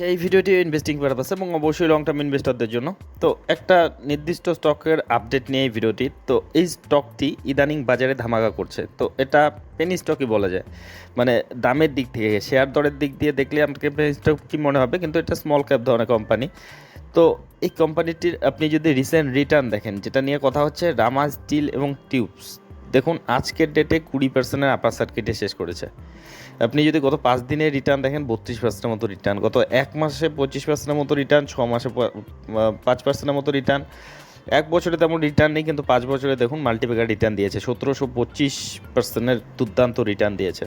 আচ্ছা এই ভিডিওটি ইনভেস্টিং পারপাস এবং অবশ্যই লং টার্ম ইনভেস্টরদের জন্য। তো একটা নির্দিষ্ট স্টকের আপডেট নিয়ে এই ভিডিওটি। তো এই স্টকটি ইদানিং বাজারে ধামাকা করছে। তো এটা পেনি স্টকই বলা যায়। মানে দামের দিক থেকে শেয়ার দরের দিক দিয়ে দেখলে আমাকে পেনি স্টক কি মনে হবে? কিন্তু এটা স্মল ক্যাপ ধরনের কোম্পানি তো এই কোম্পানিটির আপনি যদি রিসেন্ট রিটার্ন দেখেন, যেটা নিয়ে কথা হচ্ছে রামা স্টিল এবং টিউবস দেখুন, আজকের ডেটে কুড়ি পার্সেন্টের আপার সার্কিটে শেষ করেছে। আপনি যদি গত পাঁচ দিনে রিটার্ন দেখেন, বত্রিশ পার্সেন্টের মতো রিটার্ন গত এক মাসে পঁচিশ পার্সেন্টের মতো রিটার্ন ছ মাসে পাঁচ পার্সেন্টের মতো রিটার্ন এক বছরে তেমন রিটার্ন নেই, কিন্তু পাঁচ বছরে দেখুন মাল্টিপ্যাকার রিটার্ন দিয়েছে। সতেরোশো পঁচিশ পার্সেন্টের দুর্দান্ত রিটার্ন দিয়েছে।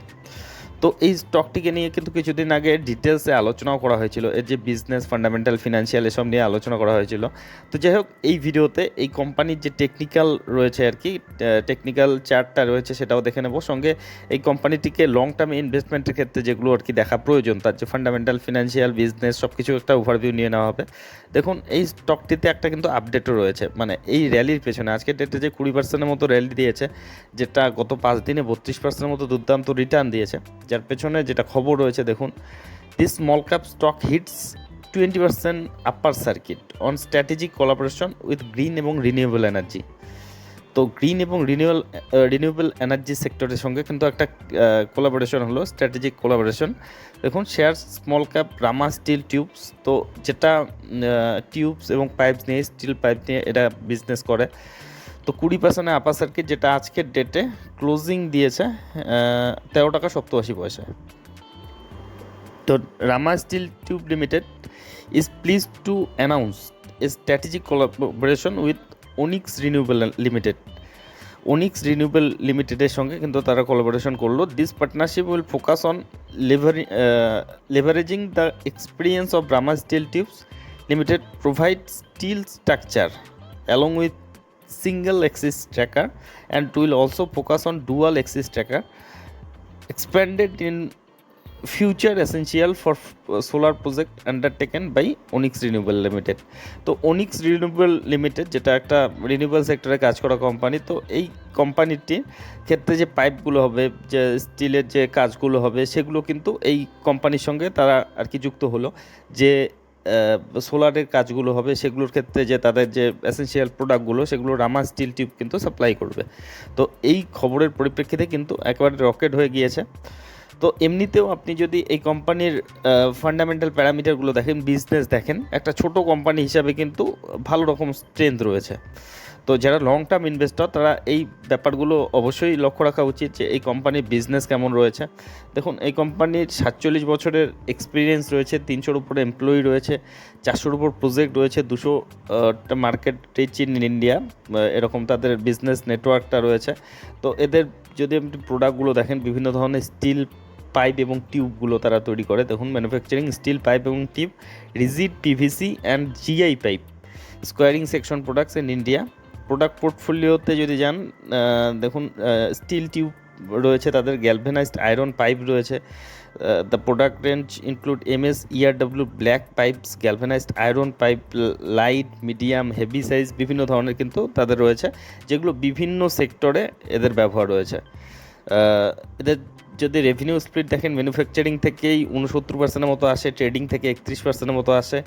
তো এই স্টকটিকে নিয়ে কিন্তু কিছুদিন আগে ডিটেলসে আলোচনাও করা হয়েছিল। এর যে বিজনেস ফান্ডামেন্টাল ফিনান্সিয়াল এসব নিয়ে আলোচনা করা হয়েছিল। তো যাই হোক, এই ভিডিওতে এই কোম্পানির যে টেকনিক্যাল রয়েছে আর কি টেকনিক্যাল চার্টটা রয়েছে সেটাও দেখে নেব। সঙ্গে এই কোম্পানিটিকে লং টার্ম ইনভেস্টমেন্টের ক্ষেত্রে যেগুলো আর কি দেখা প্রয়োজন, তার যে ফান্ডামেন্টাল ফিনান্সিয়াল বিজনেস সব কিছু একটা ওভারভিউ নিয়ে নেওয়া হবে। দেখুন, এই স্টকটিতে একটা কিন্তু আপডেটও রয়েছে। মানে এই র্যালির পেছনে আজকের ডেটে যে কুড়ি পার্সেন্টের মতো র্যালি দিয়েছে, যেটা গত পাঁচ দিনে বত্রিশ পার্সেন্টের মতো দুর্দান্ত রিটার্ন দিয়েছে। যার পেছনে যেটা খবর রয়েছে, দেখুন this small cap stock hits twenty percent upper circuit on strategic collaboration with green এবং রিনিউয়েবল এনার্জি তো গ্রিন এবং রিনিউয়াল রিনিউয়েবল এনার্জি সেক্টরের সঙ্গে কিন্তু একটা কোলাবোরেশন হলো স্ট্র্যাটেজিক কোলাবোরেশন দেখুন share small cap Rama steel tubes তো যেটা টিউবস এবং পাইপস নিয়ে স্টিল পাইপ নিয়ে এটা বিজনেস করে। তো কুড়ি পার্সেন্টে আপার সার্কিট যেটা আজকের ডেটে ক্লোজিং দিয়েছে তেরো টাকা সপ্তআশি পয়সা। তো Rama steel tube limited is please to announce a strategic collaboration with Onix renewable limited Onix renewable লিমিটেডের সঙ্গে কিন্তু তারা কোলাবোরেশন করল। This partnership will focus on লেভারি leveraging the experience of Rama steel tubes limited provide steel structure along with single axis tracker and it will also focus on dual axis tracker expanded in future essential for solar project undertaken by Onyx Renewable Limited তো Onyx Renewable Limited যেটা একটা renewable সেক্টরে কাজ করা company তো এই কোম্পানিটির ক্ষেত্রে যে পাইপগুলো হবে যে স্টিলের যে কাজগুলো হবে সেগুলো কিন্তু এই কোম্পানির সঙ্গে তারা আর কি যুক্ত হলো যে সোলারের কাজগুলো হবে, সেগুলোর ক্ষেত্রে যে তাদের যে এসেন্সিয়াল প্রোডাক্টগুলো সেগুলো রামা স্টিল টিউব কিন্তু সাপ্লাই করবে। তো এই খবরের পরিপ্রেক্ষিতে কিন্তু একেবারে রকেট হয়ে গিয়েছে। তো এমনিতেও আপনি যদি এই কোম্পানির ফান্ডামেন্টাল প্যারামিটারগুলো দেখেন বিজনেস দেখেন, একটা ছোট কোম্পানি হিসাবে কিন্তু ভালো রকম স্ট্রেংথ রয়েছে। তো যারা লং টার্ম ইনভেস্টর তারা এই ব্যাপারগুলো অবশ্যই লক্ষ্য রাখা উচিত যে এই কোম্পানির বিজনেস কেমন রয়েছে। দেখুন, এই কোম্পানির সাতচল্লিশ বছরের এক্সপিরিয়েন্স রয়েছে, তিনশোর উপরে এমপ্লয়ি রয়েছে, চারশোর উপর প্রজেক্ট রয়েছে, দুশো মার্কেট রিচ ইন ইন্ডিয়া এরকম তাদের বিজনেস নেটওয়ার্কটা রয়েছে। তো এদের যদি আপনি প্রোডাক্টগুলো দেখেন, বিভিন্ন ধরনের স্টিল পাইপ এবং টিউবগুলো তারা তৈরি করে। দেখুন ম্যানুফ্যাকচারিং স্টিল পাইপ এবং tube rigid PVC and GI pipe squaring section products in India product পোর্টফোলিওতে যদি যান দেখুন স্টিল টিউব রয়েছে তাদের গ্যালভেনাইজড আয়রন পাইপ রয়েছে। The product range include M S ERW black pipes galvanised iron pipe light medium heavy size বিভিন্ন ধরনের কিন্তু তাদের রয়েছে, যেগুলো বিভিন্ন সেক্টরে এদের ব্যবহার রয়েছে। এদের যদি রেভিনিউ স্প্লিট দেখেন ম্যানুফ্যাকচারিং থেকেই উনসত্তর পার্সেন্টের মতো আসে ট্রেডিং থেকে একত্রিশ পার্সেন্টের মতো আসে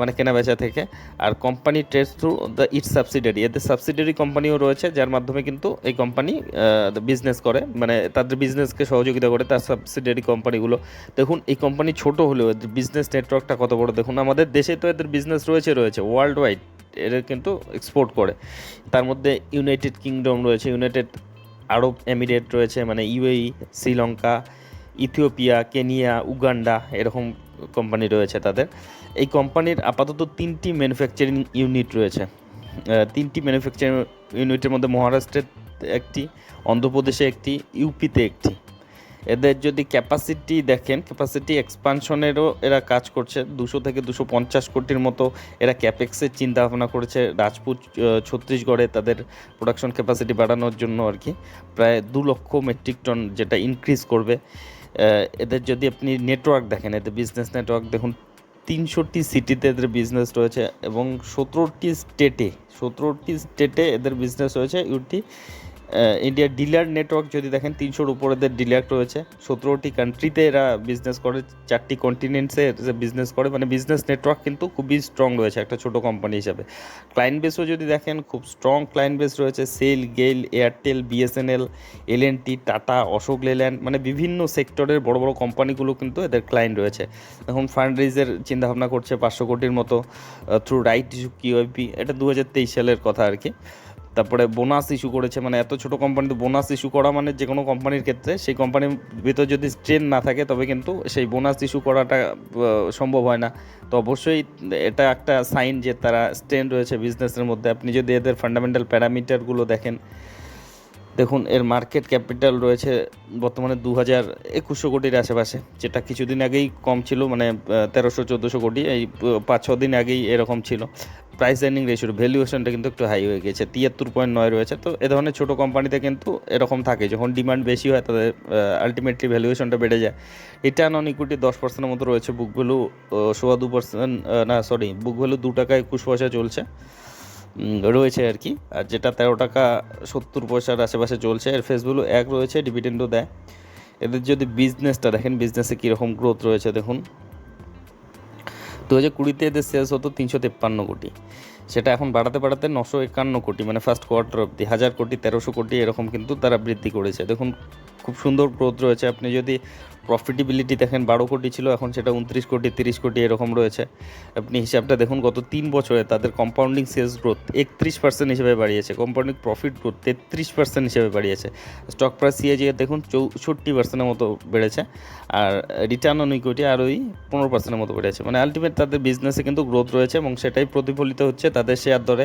মানে কেনা বেচা থেকে। আর company trade through the it subsidiary এদের সাবসিডারি কোম্পানিও রয়েছে, যার মাধ্যমে কিন্তু এই কোম্পানি বিজনেস করে মানে তাদের বিজনেসকে সহযোগিতা করে তার সাবসিডারি কোম্পানিগুলো দেখুন, এই কোম্পানি ছোট হলেও এদের বিজনেস নেটওয়ার্কটা কত বড়। দেখুন, আমাদের দেশে তো এদের বিজনেস রয়েছে রয়েছে ওয়ার্ল্ড ওয়াইড এরা কিন্তু এক্সপোর্ট করে। তার মধ্যে ইউনাইটেড কিংডম রয়েছে ইউনাইটেড আরব এমিরেট রয়েছে মানে UAE, Sri Lanka, Ethiopia, Kenya, Uganda এরকম কোম্পানি রয়েছে তাদের। এই কোম্পানির আপাতত তিনটি ম্যানুফ্যাকচারিং ইউনিট রয়েছে। তিনটি ম্যানুফ্যাকচারিং ইউনিটের মধ্যে মহারাষ্ট্রের একটি, অন্ধ্রপ্রদেশে একটি, ইউপিতে একটি। এদের যদি ক্যাপাসিটি দেখেন ক্যাপাসিটি এক্সপানশনেরও এরা কাজ করছে। দুশো থেকে দুশো পঞ্চাশ কোটির মতো এরা ক্যাপেক্সের চিন্তা ভাবনা করেছে। রাজপুত ছত্তিশগড়ে তাদের প্রোডাকশন ক্যাপাসিটি বাড়ানোর জন্য আর কি। প্রায় দু লক্ষ মেট্রিক টন যেটা ইনক্রিজ করবে। এদের যদি আপনি নেটওয়ার্ক দেখেন, এদের বিজনেস নেটওয়ার্ক দেখুন, তিনশোটি সিটিতে এদের বিজনেস রয়েছে এবং সতেরোটি স্টেটে সতেরোটি স্টেটে এদের বিজনেস রয়েছে। ইউটি ইন্ডিয়ার ডিলার নেটওয়ার্ক যদি দেখেন, তিনশোর উপরেদের ডিলার রয়েছে। সতেরোটি কান্ট্রিতে এরা বিজনেস করে, চারটি কন্টিনেন্টসে বিজনেস করে। মানে বিজনেস নেটওয়ার্ক কিন্তু খুবই স্ট্রং রয়েছে একটা ছোট কোম্পানি হিসাবে। ক্লায়েন্ট বেসও যদি দেখেন, খুব স্ট্রং ক্লায়েন্ট বেস রয়েছে। সেল গেল এয়ারটেল বিএসএনএল এলএনটি টাটা অশোক লেল্যান্ড মানে বিভিন্ন সেক্টরের বড় বড় কোম্পানিগুলো কিন্তু এদের ক্লায়েন্ট রয়েছে। এখন ফান্ড রেজের চিন্তাভাবনা করছে পাঁচশো কোটির মতো থ্রু রাইট ইস্যু কিউআইপি এটা দু হাজার তেইশ সালের কথা আর কি। তারপরে বোনাস ইস্যু করেছে মানে এত ছোট কোম্পানিতে বোনাস ইস্যু করা মানে যে কোনো কোম্পানির ক্ষেত্রে, সেই কোম্পানির ভিতর যদি স্ট্রেন না থাকে, তবে কিন্তু সেই বোনাস ইস্যু করাটা সম্ভব হয় না। তো অবশ্যই এটা একটা সাইন যে তারা স্ট্রেন রয়েছে বিজনেসের মধ্যে। আপনি যদি এদের ফান্ডামেন্টাল প্যারামিটারগুলো দেখেন দেখুন, এর মার্কেট ক্যাপিটাল রয়েছে বর্তমানে দু হাজার একুশশো কোটির আশেপাশে, যেটা কিছুদিন আগেই কম ছিল মানে তেরোশো, চোদ্দোশো কোটি, এই পাঁচ, ছ দিন আগেই এরকম ছিল। প্রাইস এর্নিং রেশিওর ভ্যালুয়েশনটা কিন্তু একটু হাই হয়ে গেছে তিয়াত্তর পয়েন্ট নয় রয়েছে। তো এ ধরনের ছোটো কোম্পানিতে কিন্তু এরকম থাকে, যখন ডিমান্ড বেশি হয়, তাদের আলটিমেটলি ভ্যালুয়েশনটা বেড়ে যায়। রিটার্ন অন ইকুইটি দশ পার্সেন্টের মতো রয়েছে বুক ভ্যালু সোয়া দু পার্সেন্ট না সরি বুক ভ্যালু দু টাকা একুশ পয়সা চলছে। রয়েছে আর কি। আর যেটা তেরো টাকা সত্তর পয়সার আশেপাশে চলছে, এর ফেস এক রয়েছে ডিভিডেন্ডও দেয়। এদের যদি বিজনেসটা দেখেন বিজনেসে কীরকম গ্রোথ রয়েছে দেখুন। দু হাজার কুড়িতে এদের সেলস হতো তিনশো তেপ্পান্ন কোটি। সেটা এখন বাড়াতে বাড়াতে নশো একান্ন কোটি মানে ফার্স্ট কোয়ার্টার অব্দি হাজার কোটি, তেরোশো কোটি, এরকম কিন্তু তারা বৃদ্ধি করেছে। দেখুন খুব সুন্দর গ্রোথ রয়েছে। আপনি যদি প্রফিটেবিলিটি দেখেন, বারো কোটি ছিল, এখন সেটা উনত্রিশ কোটি, তিরিশ কোটি এরকম রয়েছে। আপনি হিসাবটা দেখুন, গত তিন বছরে তাদের কম্পাউন্ডিং সেলস গ্রোথ একত্রিশ পার্সেন্ট হিসেবে বাড়িয়েছে। কম্পাউন্ডিং প্রফিট গ্রোথ তেত্রিশ পার্সেন্ট হিসেবে বাড়িয়েছে। স্টক প্রাইস সিএজি দেখুন, চৌষট্টি পার্সেন্টের মতো বেড়েছে। আর রিটার্ন অন ইকুইটি আর ওই পনেরো পার্সেন্টের মতো বেড়েছে। মানে আলটিমেট তাদের বিজনেসে কিন্তু গ্রোথ রয়েছে এবং সেটাই প্রতিফলিত হচ্ছে তাদের শেয়ার দরে।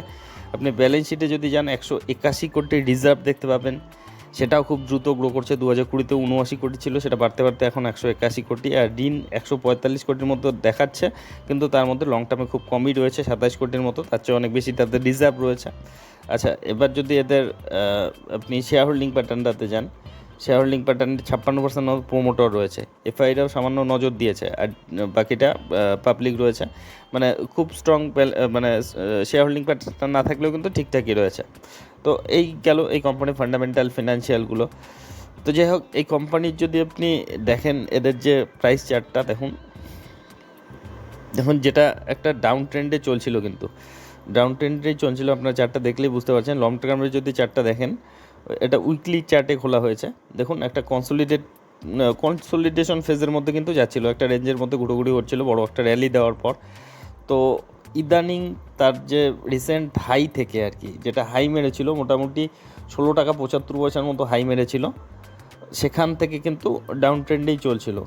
আপনি ব্যালেন্স শিটে যদি যান, একশো একাশি কোটি রিজার্ভ দেখতে পাবেন। সেটাও খুব দ্রুত গ্রো করছে। দু হাজার কুড়িতে উনআশি কোটি ছিল, সেটা বাড়তে বাড়তে এখন একশো একাশি কোটি, আর ঋণ একশো পঁয়তাল্লিশ কোটির মতো দেখাচ্ছে। কিন্তু তার মধ্যে লং টার্মে খুব কমই রয়েছে, সাতাশ কোটির মতো, তার চেয়ে অনেক বেশি তাদের রিজার্ভ রয়েছে। আচ্ছা এবার যদি এদের আপনি শেয়ার হোল্ডিং প্যাটার্নটাতে যান শেয়ার হোল্ডিং প্যাটার্নে ছাপ্পান্ন পার্সেন্ট প্রোমোটর রয়েছে। এফআইরাও সামান্য নজর দিয়েছে, আর বাকিটা পাবলিক রয়েছে। মানে খুব স্ট্রং মানে শেয়ার হোল্ডিং প্যাটার্ন না থাকলেও কিন্তু ঠিকঠাকই রয়েছে। তো এই গেল এই কোম্পানির ফান্ডামেন্টাল ফিনান্সিয়ালগুলো তো যাই হোক, এই কোম্পানির যদি আপনি দেখেন, এদের যে প্রাইস চার্টটা দেখুন। দেখুন, যেটা একটা ডাউন ট্রেন্ডে চলছিল কিন্তু। ডাউন ট্রেন্ডেই চলছিল, আপনার চার্টটা দেখলেই বুঝতে পারছেন। লং টার্মে যদি চার্টটা দেখেন, এটা উইকলি চার্টে খোলা হয়েছে। দেখুন, একটা কনসোলিডেট কনসোলিডেশন ফেজের মধ্যে কিন্তু যাচ্ছিল। একটা রেঞ্জের মধ্যে ঘুরোঘুরি হচ্ছিল বড় একটা র্যালি দেওয়ার পর। তো ইদানিং তার যে রিসেন্ট হাই থেকে আর কি, যেটা হাই মেরেছিল মোটামুটি ষোলো টাকা পঁচাত্তর পয়সার মতো হাই মেরেছিল। সেখান থেকে কিন্তু ডাউন ট্রেন্ডেই চলছিল।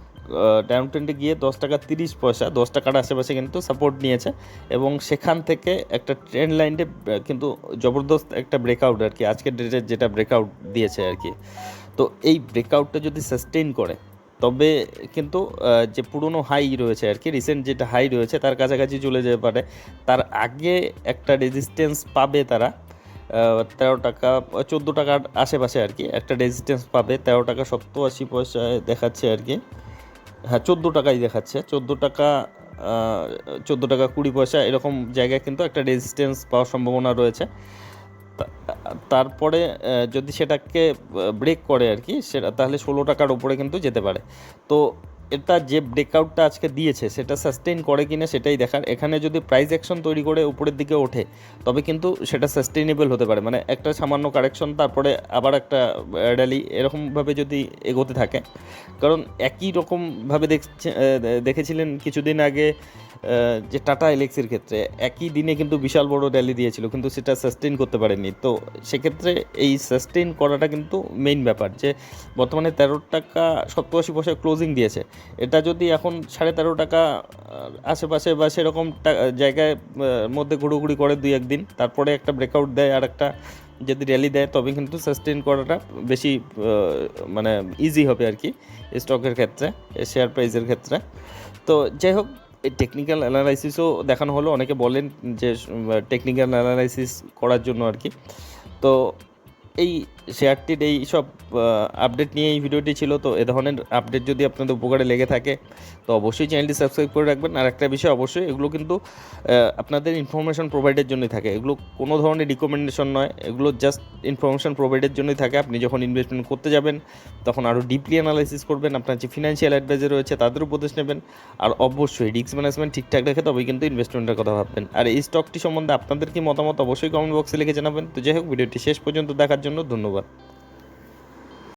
ডাউন ট্রেন্ডে গিয়ে দশ টাকা তিরিশ পয়সা, দশ টাকার আশেপাশে কিন্তু সাপোর্ট নিয়েছে এবং সেখান থেকে একটা ট্রেন্ড লাইনে কিন্তু জবরদস্ত একটা ব্রেকআউট আর কি, আজকের ডেটে যেটা ব্রেকআউট দিয়েছে আর কি। তো এই ব্রেকআউটটা যদি সাস্টেইন করে তবে কিন্তু যে পুরনো হাই রয়েছে আর কি রিসেন্ট যেটা হাই রয়েছে, তার কাছাকাছি চলে যেতে পারে। তার আগে একটা রেজিস্ট্যান্স পাবে তারা তেরো টাকা, চোদ্দ টাকার আশেপাশে আর কি, একটা রেজিস্ট্যান্স পাবে, তেরো টাকা সত্তর আশি পয়সায় দেখাচ্ছে আর কি। হ্যাঁ চোদ্দ টাকাই দেখাচ্ছে, চোদ্দ টাকা চোদ্দ টাকা কুড়ি পয়সা, এরকম জায়গায় কিন্তু একটা রেজিস্ট্যান্স পাওয়ার সম্ভাবনা রয়েছে। তারপরে যদি সেটাকে ব্রেক করে আর কি, সেটা, তাহলে ষোলো টাকার ওপরে কিন্তু যেতে পারে। তো এটা যে ব্রেকআউটটা আজকে দিয়েছে, সেটা সাস্টেইন করে কিনা সেটাই দেখার। এখানে যদি প্রাইস অ্যাকশন তৈরি করে উপরের দিকে ওঠে, তবে কিন্তু সেটা সাস্টেইনেবল হতে পারে। মানে একটা সামান্য কারেকশন তারপরে আবার একটা র্যালি এরকমভাবে যদি এগোতে থাকে। কারণ একই রকমভাবে দেখছে দেখেছিলেন কিছুদিন আগে যে টাটা এলেক্সির ক্ষেত্রে, একই দিনে কিন্তু বিশাল বড় র্যালি দিয়েছিল, কিন্তু সেটা সাস্টেইন করতে পারেনি। তো সেক্ষেত্রে এই সাস্টেইন করাটা কিন্তু মেইন ব্যাপার যে, বর্তমানে তেরো টাকা সত্তর আশি পয়সা ক্লোজিং দিয়েছে। এটা যদি এখন সাড়ে তেরো টাকা আশেপাশে বা সেরকম জায়গায় মধ্যে ঘুরোঘুরি করে দুই একদিন, তারপরে একটা ব্রেকআউট দেয় আর একটা যদি র্যালি দেয়, তবে কিন্তু সাস্টেইন করাটা বেশি মানে ইজি হবে আর কি স্টকের ক্ষেত্রে শেয়ার প্রাইসের ক্ষেত্রে। তো যাই হোক টেকনিক্যাল অ্যানালাইসিসও দেখানো হলো। অনেকে বলেন যে টেকনিক্যাল অ্যানালাইসিস করার জন্য আর কি। তো এই শেয়ারটির এই সব আপডেট নিয়ে এই ভিডিওটি ছিল, তো এ ধরনের আপডেট যদি আপনাদের উপকারে লেগে থাকে, তো অবশ্যই চ্যানেলটি সাবস্ক্রাইব করে রাখবেন। আর একটা বিষয় অবশ্যই, এগুলো কিন্তু আপনাদের ইনফরমেশন প্রোভাইডের জন্যই থাকে। এগুলো কোনো ধরনের রিকমেন্ডেশন নয়, এগুলো জাস্ট ইনফরমেশন প্রোভাইডের জন্যই থাকে। আপনি যখন ইনভেস্টমেন্ট করতে যাবেন, তখন আরও ডিপলি অ্যানালাইসিস করবেন। আপনার যে ফিনান্সিয়াল অ্যাডভাইজার রয়েছে, তাদের উপদেশ নেবেন। আর অবশ্যই রিস্ক ম্যানেজমেন্ট ঠিকঠাক রেখে তবেই কিন্তু ইনভেস্টমেন্টের কথা ভাববেন। আর এই স্টকটি সম্বন্ধে আপনাদের কি মতামত, অবশ্যই কমেন্ট বক্সে লিখে জানাবেন। তো যাই হোক, ভিডিওটি শেষ পর্যন্ত দেখার জন্য ধন্যবাদ।